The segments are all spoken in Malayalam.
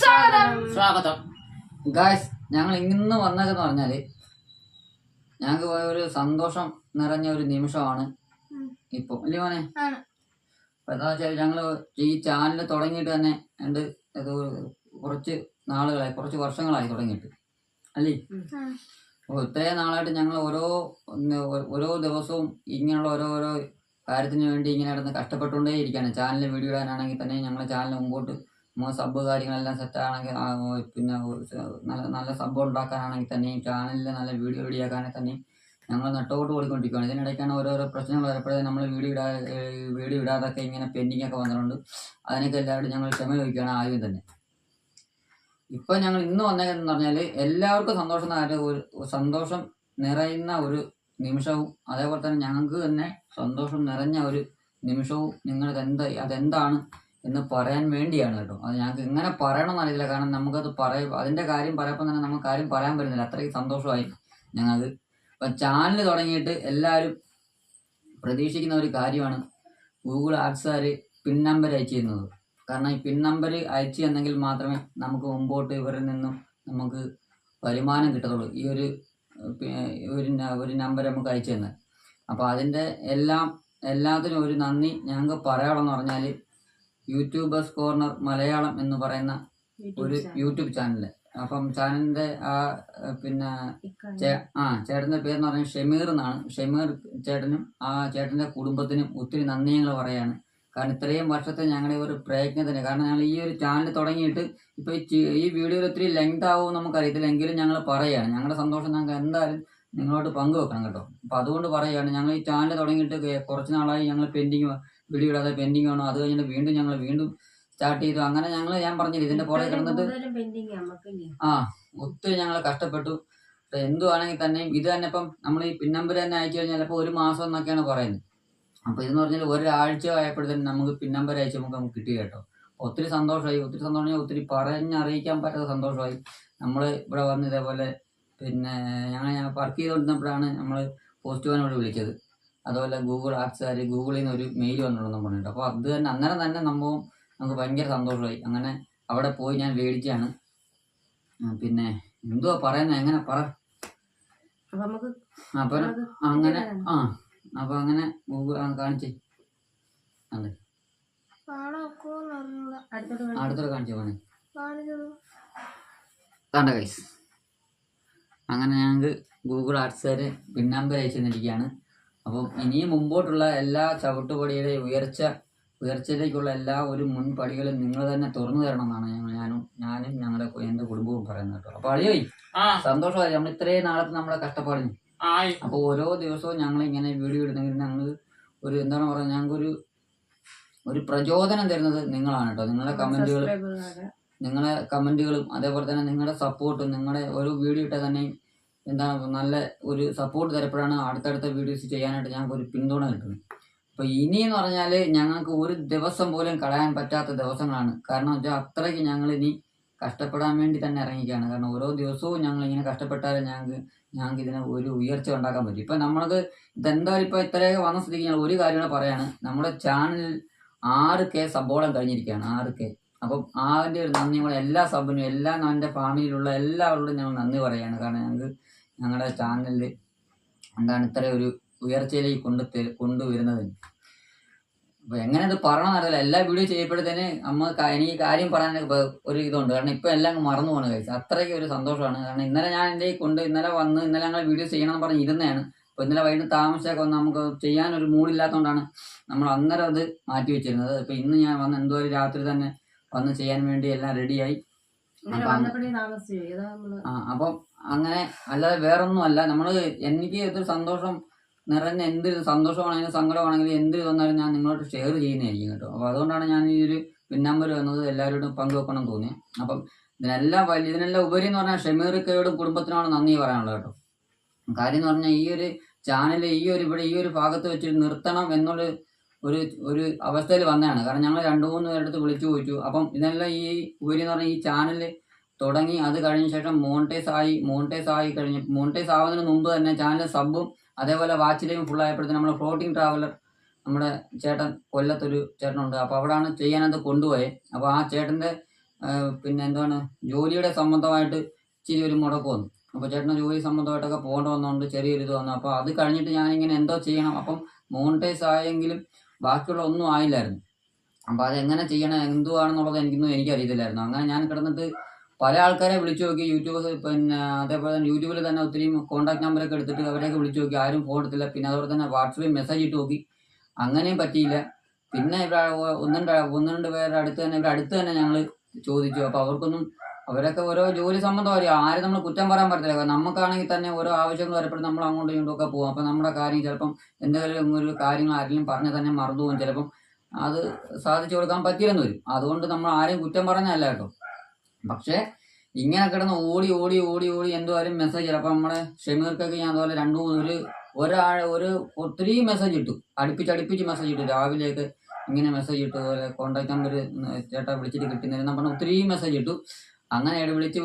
സ്വാഗതം. സ്വാഗതം. ഗായ്സ് ഞങ്ങൾ ഇന്ന് വന്നതെന്ന് പറഞ്ഞാൽ ഞങ്ങൾക്ക് ഒരു സന്തോഷം നിറഞ്ഞ ഒരു നിമിഷമാണ് ഇപ്പൊ. അല്ലേ മോനെ? അപ്പൊ എന്താ വെച്ചാൽ ഞങ്ങൾ ഈ ചാനൽ തുടങ്ങിയിട്ട് തന്നെ ഉണ്ട് കുറച്ച് നാളുകളായി കുറച്ച് വർഷങ്ങളായി തുടങ്ങിയിട്ട്. അല്ലേ? അപ്പോൾ ഇത്രയും നാളായിട്ട് ഞങ്ങൾ ഓരോ ഓരോ ദിവസവും ഇങ്ങനെയുള്ള ഓരോ ഓരോ കാര്യത്തിന് വേണ്ടി ഇങ്ങനെ കിടന്ന് കഷ്ടപ്പെട്ടുകൊണ്ടേ ഇരിക്കുകയാണ് ചാനൽ വീഡിയോ ഇടാനാണെങ്കിൽ തന്നെ ഞങ്ങൾ ചാനൽ മുമ്പോട്ട് നമ്മൾ സബ് കാര്യങ്ങളെല്ലാം സെറ്റാണെങ്കിൽ പിന്നെ നല്ല നല്ല സബ് ഉണ്ടാക്കാനാണെങ്കിൽ തന്നെയും ചാനലിൽ നല്ല വീഡിയോ റെഡിയാക്കാണെങ്കിൽ തന്നെയും ഞങ്ങൾ നെട്ടോട്ട് ഓടിക്കൊണ്ടിരിക്കുകയാണ് ഇതിനിടയ്ക്കാണ് ഓരോരോ പ്രശ്നങ്ങൾ വരപ്പോഴേ നമ്മൾ വീഡിയോ ഇടാ വീഡിയോ ഇടാതൊക്കെ ഇങ്ങനെ പെൻഡിങ് ഒക്കെ വന്നിട്ടുണ്ട്. അതിനൊക്കെ എല്ലാവരും ഞങ്ങൾ ക്ഷമ ചോദിക്കുകയാണ് ആദ്യം തന്നെ. ഇപ്പം ഞങ്ങൾ ഇന്ന് വന്നേക്കെന്ന് പറഞ്ഞാൽ എല്ലാവർക്കും സന്തോഷം ഒരു സന്തോഷം നിറയുന്ന ഒരു നിമിഷവും അതേപോലെ തന്നെ ഞങ്ങൾക്ക് തന്നെ സന്തോഷം നിറഞ്ഞ ഒരു നിമിഷവും നിങ്ങൾ എന്താ അതെന്താണ് എന്ന് പറയാൻ വേണ്ടിയാണ് കേട്ടോ. അത് ഞങ്ങൾക്ക് എങ്ങനെ പറയണമെന്ന് അറിയില്ല കാരണം നമുക്കത് പറയ അതിന്റെ കാര്യം പറയപ്പോൾ തന്നെ നമുക്ക് കാര്യം പറയാൻ പറ്റുന്നില്ല. അത്രയ്ക്ക് സന്തോഷമായി ഞങ്ങൾക്ക് അപ്പം ചാനൽ തുടങ്ങിയിട്ട് എല്ലാവരും പ്രതീക്ഷിക്കുന്ന ഒരു കാര്യമാണ് ഗൂഗിൾ ആപ്സുകാർ പിൻ നമ്പർ അയച്ചു തരുന്നത് കാരണം ഈ പിൻ നമ്പർ അയച്ചു തന്നെങ്കിൽ മാത്രമേ നമുക്ക് മുമ്പോട്ട് ഇവരിൽ നിന്നും നമുക്ക് വരുമാനം കിട്ടത്തുള്ളൂ. ഈ ഒരു ഒരു ഒരു നമ്പർ നമുക്ക് അയച്ചു തന്നെ. അപ്പോൾ അതിന്റെ എല്ലാം എല്ലാത്തിനും ഒരു നന്ദി ഞങ്ങൾക്ക് പറയാനുള്ളതെന്ന് പറഞ്ഞാൽ യൂട്യൂബേഴ്സ് കോർണർ മലയാളം എന്ന് പറയുന്ന ഒരു യൂട്യൂബ് ചാനൽ അപ്പം ചാനലിന്റെ ആ പിന്നെ ആ പേര് പേരെന്ന് പറയുന്നത് ഷമീർ എന്നാണ്. ഷമീർ ചേട്ടനും ആ ചേട്ടന്റെ കുടുംബത്തിനും ഒത്തിരി നന്ദി ഞങ്ങൾ പറയാണ്. കാരണം ഇത്രയും വർഷത്തെ ഞങ്ങളുടെ ഒരു പ്രയത്നത്തിന് കാരണം ഞങ്ങൾ ഈ ഒരു ചാനൽ തുടങ്ങിയിട്ട് ഇപ്പോൾ ഈ വീഡിയോ വീഡിയോയിൽ ഒത്തിരി ലെങ്ത് ആവും നമുക്കറിയത്തില്ല. എങ്കിലും ഞങ്ങൾ പറയുകയാണ് ഞങ്ങളുടെ സന്തോഷം ഞങ്ങൾക്ക് എന്തായാലും നിങ്ങളോട് പങ്കുവെക്കണം കേട്ടോ. അപ്പം അതുകൊണ്ട് പറയുകയാണ് ഞങ്ങൾ ഈ ചാനൽ തുടങ്ങിയിട്ട് കുറച്ച് നാളായി ഞങ്ങൾ പെൻഡിങ് വീഡിയോ ഇടാതെ പെൻഡിങ് ആണോ? അത് കഴിഞ്ഞിട്ട് വീണ്ടും ഞങ്ങൾ വീണ്ടും സ്റ്റാർട്ട് ചെയ്തു. അങ്ങനെ ഞങ്ങൾ ഞാൻ പറഞ്ഞില്ല ഇതിന്റെ പുറകെ കിടന്നിട്ട് ആ ഒത്തിരി ഞങ്ങൾ കഷ്ടപ്പെട്ടു. എന്തുവാണെങ്കിൽ തന്നെയും ഇത് തന്നെ ഇപ്പം നമ്മൾ ഈ പിൻ നമ്പർ തന്നെ അയച്ചു കഴിഞ്ഞാൽ ചിലപ്പോൾ ഒരു മാസം എന്നൊക്കെയാണ് പറയുന്നത്. അപ്പോൾ ഇതെന്ന് പറഞ്ഞാൽ ഒരാഴ്ച ആയപ്പോഴത്തേനും നമുക്ക് പിൻ നമ്പർ അയച്ച് നമുക്ക് നമുക്ക് കിട്ടി കേട്ടോ. ഒത്തിരി സന്തോഷമായി. ഒത്തിരി സന്തോഷം ഒത്തിരി പറഞ്ഞറിയിക്കാൻ പറ്റാത്ത സന്തോഷമായി. നമ്മൾ ഇവിടെ വന്ന് ഇതേപോലെ പിന്നെ ഞങ്ങൾ ഞാൻ വർക്ക് ചെയ്തുകൊണ്ടിരുന്നപ്പോഴാണ് നമ്മൾ പോസ്റ്റ് ഇവിടെ വിളിച്ചത്. അതുപോലെ ഗൂഗിൾ ആപ്സുകാർ ഗൂഗിളിൽ നിന്ന് ഒരു മെയിൽ വന്നിട്ടുണ്ടെന്ന് പറഞ്ഞിട്ട് അപ്പോൾ അത് തന്നെ അങ്ങനെ തന്നെ സംഭവം നമുക്ക് ഭയങ്കര സന്തോഷമായി. അങ്ങനെ അവിടെ പോയി ഞാൻ മേടിച്ചാണ് പിന്നെ എന്തുവാ പറയുന്നത് എങ്ങനെ പറ. അപ്പൊ അങ്ങനെ ആ അപ്പൊ അങ്ങനെ ഗൂഗിൾ കാണിച്ചേ. അതെ. അടുത്തോട്ട് കാണിച്ച് പോണേ കണ്ട കൈസ് അങ്ങനെ ഞങ്ങൾക്ക് ഗൂഗിൾ ആർട്സുകാർ പിൻ നമ്പർ അയച്ചു തന്നിരിക്കുകയാണ്. അപ്പം ഇനിയും മുമ്പോട്ടുള്ള എല്ലാ ചവിട്ടുപടിയുടെ ഉയർച്ച ഉയർച്ചയിലേക്കുള്ള എല്ലാ ഒരു മുൻപടികളും നിങ്ങൾ തന്നെ തുറന്നു തരണം എന്നാണ് ഞങ്ങൾ ഞാനും ഞാനും ഞങ്ങളുടെ എന്റെ കുടുംബവും പറയുന്നത് കേട്ടോ. അപ്പൊ അളിയോയി ആ. സന്തോഷമായി. നമ്മൾ ഇത്രയും നാളത്തെ നമ്മളെ കഷ്ടപ്പാടിന്. അപ്പൊ അപ്പോൾ ഓരോ ദിവസവും ഞങ്ങൾ ഇങ്ങനെ വീഡിയോ ഇടുന്നെങ്കിൽ ഞങ്ങൾ ഒരു എന്താണ് പറയുക ഞങ്ങൾക്കൊരു ഒരു പ്രചോദനം തരുന്നത് നിങ്ങളാണ് കേട്ടോ. നിങ്ങളുടെ കമന്റുകൾ നിങ്ങളെ നിങ്ങളുടെ കമന്റുകളും അതേപോലെ തന്നെ നിങ്ങളുടെ സപ്പോർട്ടും നിങ്ങളുടെ ഓരോ വീഡിയോ ഇട്ടാൽ തന്നെ എന്താണ് നല്ല ഒരു സപ്പോർട്ട് തരപ്പോഴാണ് അടുത്തടുത്ത വീഡിയോസ് ചെയ്യാനായിട്ട് ഞങ്ങൾക്ക് ഒരു പിന്തുണ കിട്ടുന്നത്. അപ്പോൾ ഇനി എന്ന് പറഞ്ഞാൽ ഞങ്ങൾക്ക് ഒരു ദിവസം പോലും കളയാൻ പറ്റാത്ത ദിവസങ്ങളാണ്. കാരണം വെച്ചാൽ അത്രയ്ക്ക് ഞങ്ങൾ ഇനി കഷ്ടപ്പെടാൻ വേണ്ടി തന്നെ ഇറങ്ങിക്കുകയാണ് കാരണം ഓരോ ദിവസവും ഞങ്ങൾ ഇങ്ങനെ കഷ്ടപ്പെട്ടാലും ഞങ്ങൾക്ക് ഞങ്ങൾക്ക് ഇതിന് ഒരു ഉയർച്ച ഉണ്ടാക്കാൻ പറ്റും. ഇപ്പം നമ്മൾക്ക് ഇതെന്തായാലും ഇപ്പോൾ ഇത്രയൊക്കെ വന്ന സ്ഥിതിക്ക് ഞാൻ ഒരു കാര്യം കൂടെ പറയാണ്. നമ്മുടെ ചാനൽ ആറ് കെ സബോളം കഴിഞ്ഞിരിക്കുകയാണ് ആറ് കെ അപ്പം അതിന്റെ ഒരു നന്ദി നമ്മളെ എല്ലാ സബിനും എല്ലാ എന്റെ ഫാമിലിയിലുള്ള എല്ലാവരോടും ഞങ്ങൾ നന്ദി പറയുകയാണ് കാരണം ഞങ്ങൾക്ക് ഞങ്ങളുടെ ചാനലിൽ എന്താണ് ഇത്ര ഒരു ഉയർച്ചയിലേക്ക് കൊണ്ട് കൊണ്ടുവരുന്നത്. അപ്പോൾ എങ്ങനെ ഇത് പറയണമെന്നറിയില്ല എല്ലാ വീഡിയോ ചെയ്യപ്പെടുത്തേന് അമ്മ എനിക്ക് കാര്യം പറയാൻ ഒരു ഇതുണ്ട്. കാരണം ഇപ്പൊ എല്ലാം മറന്നു പോകണം കഴിച്ചു അത്രയ്ക്ക് ഒരു സന്തോഷമാണ്. കാരണം ഇന്നലെ ഞാൻ എന്റെ കൊണ്ട് ഇന്നലെ വന്ന് ഇന്നലെ ഞങ്ങൾ വീഡിയോ ചെയ്യണമെന്ന് പറഞ്ഞ് ഇരുന്നതാണ് അപ്പോൾ ഇന്നലെ വൈകിട്ട് താമസിച്ചൊക്കെ വന്ന് നമുക്ക് ചെയ്യാനൊരു മൂഡില്ലാത്തതുകൊണ്ടാണ് നമ്മൾ അന്നേരം അത് മാറ്റി വെച്ചിരുന്നത്. ഇപ്പം ഇന്ന് ഞാൻ വന്ന് എന്തോ ഒരു രാത്രി തന്നെ വന്ന് ചെയ്യാൻ വേണ്ടി എല്ലാം റെഡിയായി അപ്പം- അങ്ങനെ അല്ലാതെ വേറൊന്നും അല്ല നമ്മൾ എനിക്ക് ഇതൊരു സന്തോഷം നിറഞ്ഞ എന്ത് സന്തോഷമാണെങ്കിലും സങ്കടമാണെങ്കിലും എന്ത് വന്നാലും ഞാൻ നിങ്ങളോട് ഷെയർ ചെയ്യുന്നതായിരിക്കും കേട്ടോ. അപ്പോൾ അതുകൊണ്ടാണ് ഞാൻ ഈ ഒരു പിൻ നമ്പർ വന്നത് എല്ലാവരോടും പങ്കുവെക്കണം തോന്നിയത് തോന്നി അപ്പം ഇതിനെല്ലാം വലിയ ഇതിനെല്ലാം ഉപരി എന്ന് പറഞ്ഞാൽ ഷമീറിക്കയോടും കുടുംബത്തിനോട് നന്ദി പറയാനുള്ളത് കേട്ടോ. കാര്യം എന്ന് പറഞ്ഞാൽ ഈ ഒരു ചാനൽ ഈ ഒരു ഇവിടെ ഈ ഒരു ഭാഗത്ത് വെച്ച് നിർത്തണം എന്നുള്ള ഒരു ഒരു അവസ്ഥയിൽ വന്നതാണ്. കാരണം ഞങ്ങൾ രണ്ടു മൂന്ന് പേരെടുത്ത് വിളിച്ചു ചോദിച്ചു. അപ്പം ഇതെല്ലാം ഈ ഉപരി എന്ന് പറഞ്ഞാൽ ഈ ചാനൽ തുടങ്ങി അത് കഴിഞ്ഞ ശേഷം മോണിറ്റൈസ് ആയി മോണിറ്റൈസ് ആയി കഴിഞ്ഞ് മോണിറ്റൈസ് ആവുന്നതിന് മുമ്പ് തന്നെ ചാനൽ സബും അതേപോലെ വാച്ചിലേയും ഫുൾ ആയപ്പോഴത്തേന് നമ്മുടെ ഫ്ലോട്ടിംഗ് ട്രാവലർ നമ്മുടെ ചേട്ടൻ കൊല്ലത്തൊരു ചേട്ടനുണ്ട്. അപ്പോൾ അവിടെയാണ് ചെയ്യാനത് കൊണ്ടുപോയത് അപ്പോൾ ആ ചേട്ടന്റെ പിന്നെ എന്താണ് ജോലിയുടെ സംബന്ധമായിട്ട് ഇച്ചിരി ഒരു മുടക്ക് വന്നു. അപ്പോൾ ചേട്ടന് ജോലി സംബന്ധമായിട്ടൊക്കെ പോകേണ്ട വന്നതുകൊണ്ട് ചെറിയൊരു ഇത് വന്നു. അപ്പോൾ അത് കഴിഞ്ഞിട്ട് ഞാനിങ്ങനെ എന്തോ ചെയ്യണം. അപ്പം മോണിറ്റൈസ് ആയെങ്കിലും ബാക്കിയുള്ള ഒന്നും ആയില്ലായിരുന്നു. അപ്പോൾ അതെങ്ങനെ ചെയ്യണം എന്തുവാണെന്നുള്ളത് എനിക്കൊന്നും എനിക്കറിയത്തില്ലായിരുന്നു. അങ്ങനെ ഞാൻ കിടന്നിട്ട് പല ആൾക്കാരെ വിളിച്ചു നോക്കി യൂട്യൂബ് പിന്നെ അതേപോലെ തന്നെ യൂട്യൂബിൽ തന്നെ ഒത്തിരി കോൺടാക്ട് നമ്പറൊക്കെ എടുത്തിട്ട് അവരെയൊക്കെ വിളിച്ചു നോക്കി. ആരും ഫോൺ എടുത്തില്ല. പിന്നെ അതുപോലെ തന്നെ വാട്സപ്പിൽ മെസ്സേജ് ഇട്ട് നോക്കി. അങ്ങനെയും പറ്റിയില്ല. പിന്നെ ഇവിടെ ഒന്ന് ഒന്ന് രണ്ട് പേരുടെ അടുത്ത് തന്നെ ഇവിടെ അടുത്ത് തന്നെ ഞങ്ങൾ ചോദിച്ചു. അപ്പോൾ അവർക്കൊന്നും അവരൊക്കെ ഓരോ ജോലി സംബന്ധം അറിയാം. ആരും നമ്മൾ കുറ്റം പറയാൻ കാരണം നമുക്കാണെങ്കിൽ തന്നെ ഓരോ ആവശ്യങ്ങൾ വരപ്പെടും. നമ്മൾ അങ്ങോട്ടും ഇങ്ങോട്ടും ഒക്കെ പോകും. അപ്പോൾ നമ്മുടെ കാര്യം ചിലപ്പം എന്തെങ്കിലും ഒരു കാര്യങ്ങൾ ആരെങ്കിലും പറഞ്ഞാൽ തന്നെ മറന്നു പോകും. ചിലപ്പം അത് സാധിച്ചു കൊടുക്കാൻ പറ്റില്ലെന്ന് വരും. അതുകൊണ്ട് നമ്മൾ ആരെയും കുറ്റം പറഞ്ഞല്ല കേട്ടോ. പക്ഷേ ഇങ്ങനെ കിടന്ന് ഓടി ഓടി ഓടി ഓടി എന്തോരും മെസ്സേജ് ചിലപ്പോൾ നമ്മുടെ ഷെമീർക്കൊക്കെ ഞാൻ അതുപോലെ രണ്ടു മൂന്ന് ഒരു ഒരാൾ ഒരു ഒത്തിരി മെസ്സേജ് ഇട്ടു. അടുപ്പിച്ച് അടുപ്പിച്ച് മെസ്സേജ് ഇട്ടു. രാവിലെയൊക്കെ ഇങ്ങനെ മെസ്സേജ് ഇട്ടു. അതുപോലെ കോൺടാക്ട് നമ്പർ ചേട്ടാ വിളിച്ചിട്ട് കിട്ടുന്നില്ലെന്ന് പറഞ്ഞാൽ ഒത്തിരി മെസ്സേജ് ഇട്ടു. അങ്ങനെ വിളിച്ച്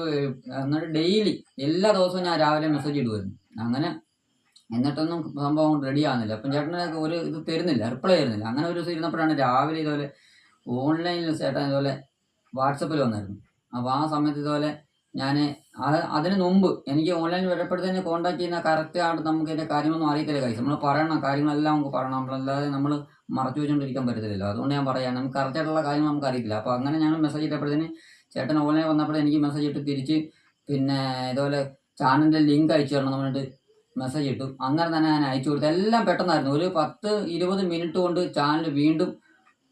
എന്നിട്ട് ഡെയിലി എല്ലാ ദിവസവും ഞാൻ രാവിലെ മെസ്സേജ് ഇടുമായിരുന്നു അങ്ങനെ എന്നിട്ടൊന്നും സംഭവം റെഡി ആകുന്നില്ല അപ്പം ചേട്ടനൊക്കെ ഒരു ഇത് തരുന്നില്ല റിപ്ലൈ തരുന്നില്ല. അങ്ങനെ ഒരു ദിവസം ഇരുന്നപ്പോഴാണ് രാവിലെ ഇതുപോലെ ഓൺലൈനിൽ ചേട്ടൻ ഇതുപോലെ വാട്സപ്പിൽ വന്നായിരുന്നു. അപ്പോൾ ആ സമയത്ത് ഇതുപോലെ ഞാൻ അതിന് മുമ്പ് എനിക്ക് ഓൺലൈനിൽ വരുമ്പോഴത്തേന് കോൺടാക്ട് ചെയ്യുന്ന കറക്റ്റ് ആയിട്ട് നമുക്ക് ഇതിന്റെ കാര്യങ്ങളൊന്നും അറിയത്തില്ല കാര്യം നമ്മൾ പറയണം കാര്യങ്ങളെല്ലാം നമുക്ക് പറയണം. നമ്മളല്ലാതെ നമ്മൾ മറച്ചു വെച്ചുകൊണ്ടിരിക്കാൻ പറ്റത്തില്ലല്ലോ. അതുകൊണ്ട് ഞാൻ പറയാം നമുക്ക് കറക്റ്റ് ആയിട്ടുള്ള കാര്യങ്ങൾ നമുക്ക് അറിയത്തില്ല. അപ്പോൾ അങ്ങനെ ഞാൻ മെസ്സേജ് ഇട്ടപ്പോഴത്തേന് ചേട്ടൻ ഓൺലൈൻ വന്നപ്പോൾ എനിക്ക് മെസ്സേജ് ഇട്ട് തിരിച്ച് പിന്നെ ഇതുപോലെ ചാനലിന്റെ ലിങ്ക് അയച്ചു തരണം പറഞ്ഞിട്ട് മെസ്സേജ് ഇട്ടു. അങ്ങനെ തന്നെ ഞാൻ അയച്ചു കൊടുത്തു. എല്ലാം പെട്ടെന്നായിരുന്നു. ഒരു പത്ത് ഇരുപത് മിനിറ്റ് കൊണ്ട് ചാനൽ വീണ്ടും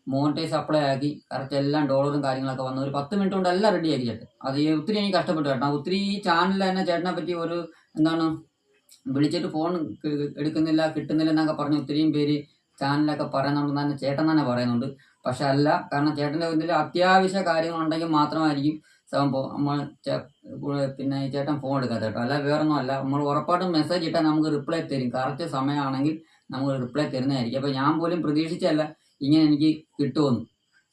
മോണിറ്റൈസ് അപ്ലൈ ആക്കി കറക്റ്റ് എല്ലാം ഡോളറും കാര്യങ്ങളൊക്കെ വന്നു ഒരു പത്ത് മിനിറ്റ് കൊണ്ട് എല്ലാം റെഡി ആക്കി ചേട്ടൻ. അത് ഒത്തിരി എനിക്ക് കഷ്ടപ്പെട്ടു ചേട്ടൻ. ഒത്തിരി ഈ ചാനലിൽ തന്നെ ചേട്ടനെ പറ്റി ഒരു എന്താണ് വിളിച്ചിട്ട് ഫോൺ എടുക്കുന്നില്ല കിട്ടുന്നില്ല എന്നൊക്കെ പറഞ്ഞ് ഒത്തിരിയും പേര് ചാനലൊക്കെ പറയുന്നുണ്ടെന്ന് തന്നെ ചേട്ടൻ തന്നെ പറയുന്നുണ്ട്. പക്ഷെ അല്ല കാരണം ചേട്ടന്റെ എന്തെങ്കിലും അത്യാവശ്യ കാര്യങ്ങളുണ്ടെങ്കിൽ മാത്രമായിരിക്കും സംഭവം. നമ്മൾ പിന്നെ ഈ ചേട്ടൻ ഫോൺ എടുക്കാത്ത കേട്ടോ. അല്ല വേറൊന്നും അല്ല നമ്മൾ ഉറപ്പായിട്ടും മെസ്സേജ് ഇട്ടാൽ നമുക്ക് റിപ്ലൈ തരും. കറക്റ്റ് സമയമാണെങ്കിൽ നമുക്ക് റിപ്ലൈ തരുന്നതായിരിക്കും. അപ്പോൾ ഞാൻ പോലും പ്രതീക്ഷിച്ചല്ല ഇങ്ങനെ എനിക്ക് കിട്ടുമെന്ന്.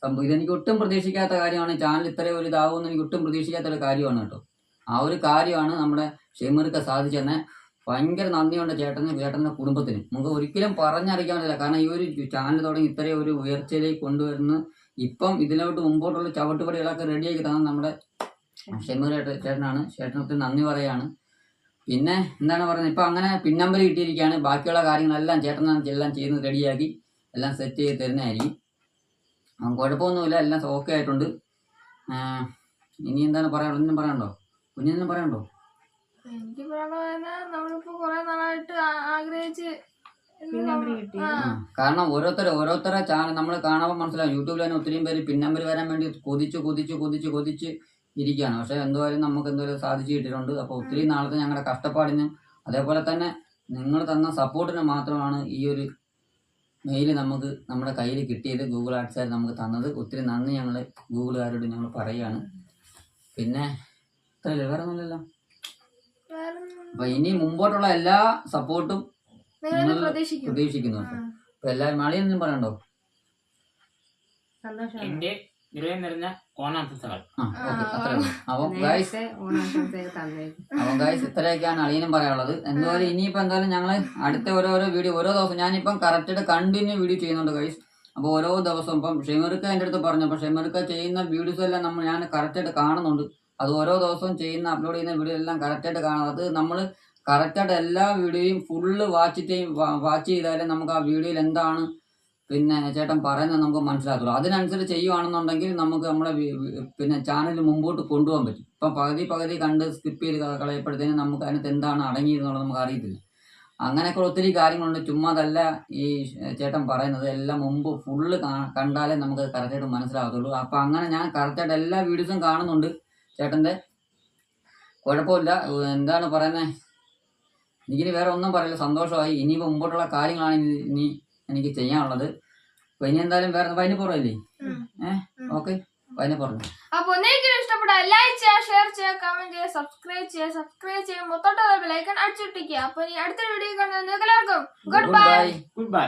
സംഭവം ഇതെനിക്ക് ഒട്ടും പ്രതീക്ഷിക്കാത്ത കാര്യമാണ്. ചാനൽ ഇത്രയും ഒരു ഇതാവുമെന്ന് എനിക്ക് ഒട്ടും പ്രതീക്ഷിക്കാത്ത ഒരു കാര്യമാണ് കേട്ടോ. ആ ഒരു കാര്യമാണ് നമ്മുടെ ഷെമീർക്ക് സാധിച്ചെന്നെ ഭയങ്കര നന്ദിയുണ്ട് ചേട്ടന് ചേട്ടന്റെ കുടുംബത്തിന്. നമുക്ക് ഒരിക്കലും പറഞ്ഞറിയിക്കാൻ പറ്റില്ല കാരണം ഈ ഒരു ചാനൽ തുടങ്ങി ഇത്രയും ഒരു ഉയർച്ചയിലേക്ക് കൊണ്ടുവരുന്ന. ഇപ്പം ഇതിലോട്ട് മുമ്പോട്ടുള്ള ചവിട്ടുപടികളൊക്കെ റെഡിയാക്കി തന്നെ നമ്മുടെ ഷെമീർ ചേട്ട- ചേട്ടനാണ്. ചേട്ടനൊത്തിരി നന്ദി പറയാണ്. പിന്നെ എന്താണ് പറയുന്നത്? ഇപ്പം അങ്ങനെ പിൻ നമ്പർ കിട്ടിയിരിക്കുകയാണ്. ബാക്കിയുള്ള കാര്യങ്ങളെല്ലാം ചേട്ടനാണ് എല്ലാം ചെയ്യുന്നത് റെഡിയാക്കി എല്ലാം സെറ്റ് ചെയ്ത് തരുന്നതായിരിക്കും. കുഴപ്പമൊന്നുമില്ല. എല്ലാം ഓക്കെ ആയിട്ടുണ്ട്. ഇനി എന്താണ് പറയാനുള്ളത്? ഒന്നും പറയാനുണ്ടോ? കുഞ്ഞിനും പറയാനുണ്ടോ? എനിക്ക് നമ്മളിപ്പോ കുറെ നാളായിട്ട് ആഗ്രഹിച്ച് കാരണം ഓരോരുത്തരെ ഓരോരുത്തരെ ചാനൽ നമ്മൾ കാണുമ്പോൾ മനസ്സിലാവും. യൂട്യൂബിൽ തന്നെ ഒത്തിരിയും പേര് പിൻ നമ്പർ വരാൻ വേണ്ടി കൊതിച്ച് കൊതിച്ച് കൊതിച്ച് കൊതിച്ച് ഇരിക്കുകയാണ്. പക്ഷെ എന്തായാലും നമുക്ക് എന്തായാലും സാധിച്ചു കിട്ടിയിട്ടുണ്ട്. അപ്പോൾ ഒത്തിരി നാളത്തെ ഞങ്ങളുടെ കഷ്ടപ്പാടിന് അതേപോലെ തന്നെ നിങ്ങൾ തന്ന സപ്പോർട്ടിന് മാത്രമാണ് ഈ ഒരു മെയിൽ നമുക്ക് നമ്മുടെ കയ്യിൽ കിട്ടിയത് ഗൂഗിൾ ആർട്സുകാർ നമുക്ക് തന്നത്. ഒത്തിരി നന്ദി ഞങ്ങൾ ഗൂഗിളുകാരോട് ഞങ്ങൾ പറയുകയാണ്. പിന്നെ ഇത്രയല്ലേ വേറെ ഒന്നുമില്ലല്ലോ. അപ്പൊ അപ്പോൾ ഇനി മുമ്പോട്ടുള്ള എല്ലാ സപ്പോർട്ടും പ്രതീക്ഷിക്കുന്നുണ്ട്. അപ്പൊ എല്ലാവരും മഴയൊന്നും പറയണ്ടോ എന്റെ നിറയെ നിറഞ്ഞ ഓണാശംസകൾ അപ്പം അപ്പം ഇത്രയൊക്കെയാണ് അളിയനും പറയാനുള്ളത്. എന്തായാലും ഇനിയിപ്പോൾ എന്തായാലും ഞങ്ങൾ അടുത്ത ഓരോരോ വീഡിയോ ഓരോ ദിവസം ഞാനിപ്പം കറക്റ്റായിട്ട് കണ്ടിന്യൂ വീഡിയോ ചെയ്യുന്നുണ്ട് ഗൈസ് അപ്പോൾ ഓരോ ദിവസവും ഇപ്പം ഷെമീർക്ക് എന്റെ അടുത്ത് പറഞ്ഞു അപ്പോൾ ഷെമീർക്ക് ചെയ്യുന്ന വീഡിയോസ് എല്ലാം നമ്മൾ ഞാൻ കറക്റ്റായിട്ട് കാണുന്നുണ്ട്. അത് ഓരോ ദിവസവും ചെയ്യുന്ന അപ്ലോഡ് ചെയ്യുന്ന വീഡിയോ എല്ലാം കറക്റ്റായിട്ട് കാണാം. അത് നമ്മൾ കറക്റ്റായിട്ട് എല്ലാ വീഡിയോയും ഫുള്ള് വാച്ച് ചെയ്യും വാച്ച് ചെയ്താലേ നമുക്ക് ആ വീഡിയോയിൽ എന്താണ് പിന്നെ ചേട്ടൻ പറയുന്നത് നമുക്ക് മനസ്സിലാക്കുള്ളൂ അതിനനുസരിച്ച് ചെയ്യുവാണെന്നുണ്ടെങ്കിൽ നമുക്ക് വി- പിന്നെ ചാനൽ മുമ്പോട്ട് കൊണ്ടുപോകാൻ പറ്റും. ഇപ്പം പകുതി പകുതി കണ്ട് സ്കിപ്പ് ചെയ്ത് കളയപ്പോഴത്തേനും നമുക്ക് അതിനകത്ത് എന്താണ് അടങ്ങിയിരുന്നുള്ളത് നമുക്ക് അറിയത്തില്ല. അങ്ങനെയൊക്കെ ഒത്തിരി കാര്യങ്ങളുണ്ട്. ചുമ്മാ അതല്ല ഈ ചേട്ടൻ പറയുന്നത്. എല്ലാം മുമ്പ് ഫുള്ള് കണ്ടാലേ നമുക്ക് കറക്റ്റായിട്ട് മനസ്സിലാകത്തുള്ളൂ. അപ്പം അങ്ങനെ ഞാൻ കറക്റ്റായിട്ട് എല്ലാ വീഡിയോസും കാണുന്നുണ്ട് ചേട്ടന്റെ. കുഴപ്പമില്ല. എന്താണ് പറയുന്നത് എനിക്കിനി വേറെ ഒന്നും പറയില്ല. സന്തോഷമായി. ഇനി മുമ്പോട്ടുള്ള കാര്യങ്ങളാണ് ഇനി എനിക്ക് ചെയ്യാനുള്ളത്. പിന്നെ ഇനി എന്തായാലും വേറെ വൈന് പുറമില്ലേ. ഏഹ്. ഓക്കെ. വൈന് പുറമെ അപ്പൊ ഇഷ്ടപ്പെട്ട ലൈക്ക് ചെയ്യുക ഷെയർ ചെയ്യുക കമന്റ് ചെയ്യുക സബ്സ്ക്രൈബ് ചെയ്യുക. സബ്സ്ക്രൈബ് ചെയ്യുക തൊട്ട് ബെലൈക്കൺ അടിച്ചിട്ടിക്കുക അപ്പൊ ഇനി അടുത്ത വീഡിയോ കാണുന്നത് എല്ലാവർക്കും ഗുഡ് ബൈ ഗുഡ് ബൈ